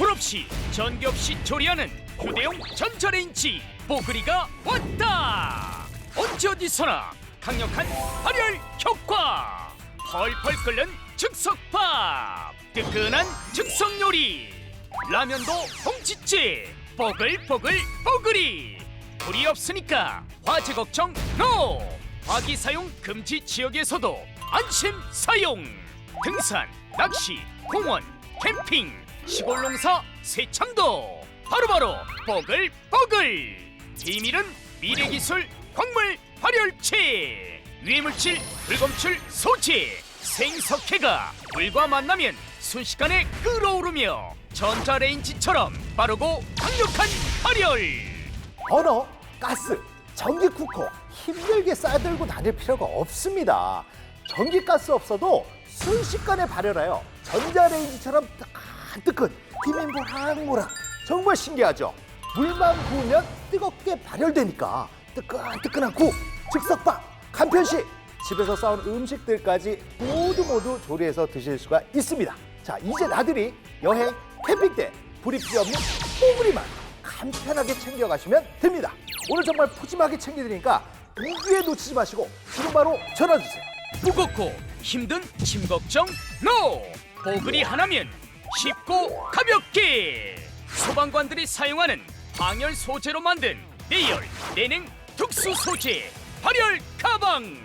불 없이 전기 없이 조리하는 휴대용 전자레인지 뽀글이가 왔다! 언제 어디서나 강력한 발열 효과! 펄펄 끓는 즉석밥! 뜨끈한 즉석 요리! 라면도 홍치째! 뽀글뽀글 뽀글이! 불이 없으니까 화재 걱정 노 화기 사용 금지 지역에서도 안심 사용! 등산 낚시 공원 캠핑 시골 농사 세창도. 바로바로 뽀글뽀글. 비밀은 미래기술 광물 발열체 유해물질 불검출 소재. 생석회가 물과 만나면 순식간에 끓어오르며 전자레인지처럼 빠르고 강력한 발열. 버너, 가스, 전기 쿠커 힘들게 싸들고 다닐 필요가 없습니다. 전기 가스 없어도 순식간에 발열하여 전자레인지처럼 뜨끈뜨끈 김이 모락모락 정말 신기하죠. 물만 부으면 뜨겁게 발열되니까 뜨끈뜨끈한 국, 즉석밥, 간편식 집에서 싸온 음식들까지 모두 모두 조리해서 드실 수가 있습니다. 자 이제 나들이 여행 캠핑 때 불이 필요 없는 뽀글이만 간편하게 챙겨가시면 됩니다. 오늘 정말 푸짐하게 챙겨드리니까 무기에 놓치지 마시고 지금 바로 전화 주세요. 무겁고 힘든 짐 걱정 노! 보글이 하나면 쉽고 가볍게. 소방관들이 사용하는 방열 소재로 만든 내열, 내냉 특수 소재 발열 가방.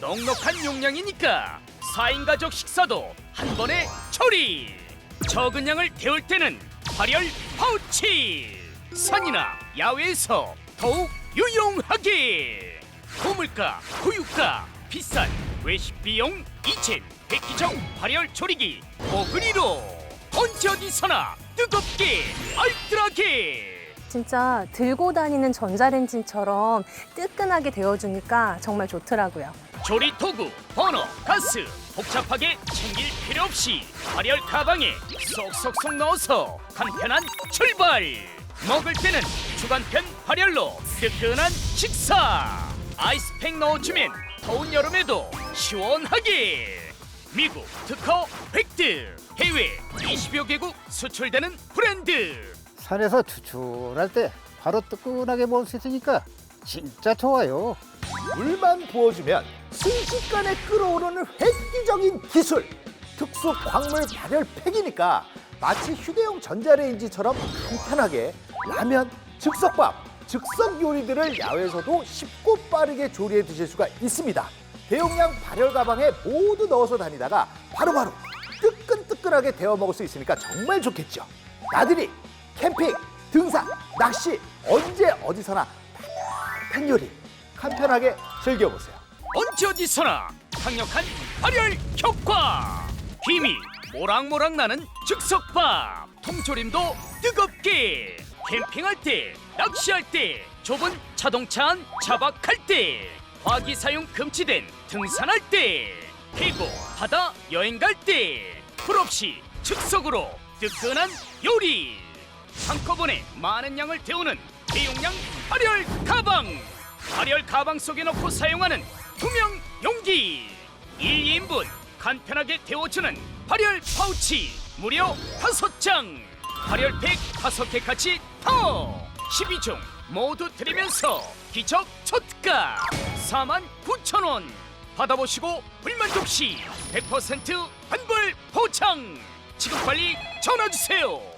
넉넉한 용량이니까 4인 가족 식사도 한 번에 처리. 적은 양을 데울 때는 발열 파우치. 산이나 야외에서 더욱 유용하게. 고물가, 고유가, 비싼 외식 비용 이젠 획기적 발열 조리기 오그리로 언제 어디서나 뜨겁게 알뜰하게 진짜 들고 다니는 전자레인지처럼 뜨끈하게 데워주니까 정말 좋더라고요. 조리 도구, 버너, 가스 복잡하게 챙길 필요 없이 발열 가방에 쏙쏙쏙 넣어서 간편한 출발. 먹을 때는 주간편 발열로 뜨끈한 식사. 아이스팩 넣어주면 더운 여름에도 시원하게. 미국 특허 획득 해외 20여 개국 수출되는 브랜드 산에서 추출할 때 바로 뜨끈하게 먹을 수 있으니까 진짜 좋아요. 물만 부어주면 순식간에 끓어오르는 획기적인 기술 특수 광물 발열 팩이니까 마치 휴대용 전자레인지처럼 간편하게 라면, 즉석밥, 즉석 요리들을 야외에서도 쉽고 빠르게 조리해 드실 수가 있습니다. 대용량 발열 가방에 모두 넣어서 다니다가 바로바로 뜨끈뜨끈하게 데워 먹을 수 있으니까 정말 좋겠죠. 나들이, 캠핑, 등산, 낚시 언제 어디서나 따뜻한 요리 간편하게 즐겨보세요. 언제 어디서나 강력한 발열 효과 김이 모락모락 나는 즉석밥 통조림도 뜨겁게 캠핑할 때 낚시할 때 좁은 자동차 안 차박할 때 화기 사용 금지된 등산할 때 그리고 바다 여행 갈때 불 없이 즉석으로 뜨끈한 요리. 한꺼번에 많은 양을 데우는 대용량 발열 가방. 발열 가방 속에 넣고 사용하는 투명 용기. 1인분 간편하게 데워주는 발열 파우치 무려 다섯 장. 발열팩 다섯 개까지 더. 12종 모두 드리면서 기적 첫가 4만 9천 원 받아보시고 불만족 시 100% 환불 보장 지금 빨리 전화 주세요.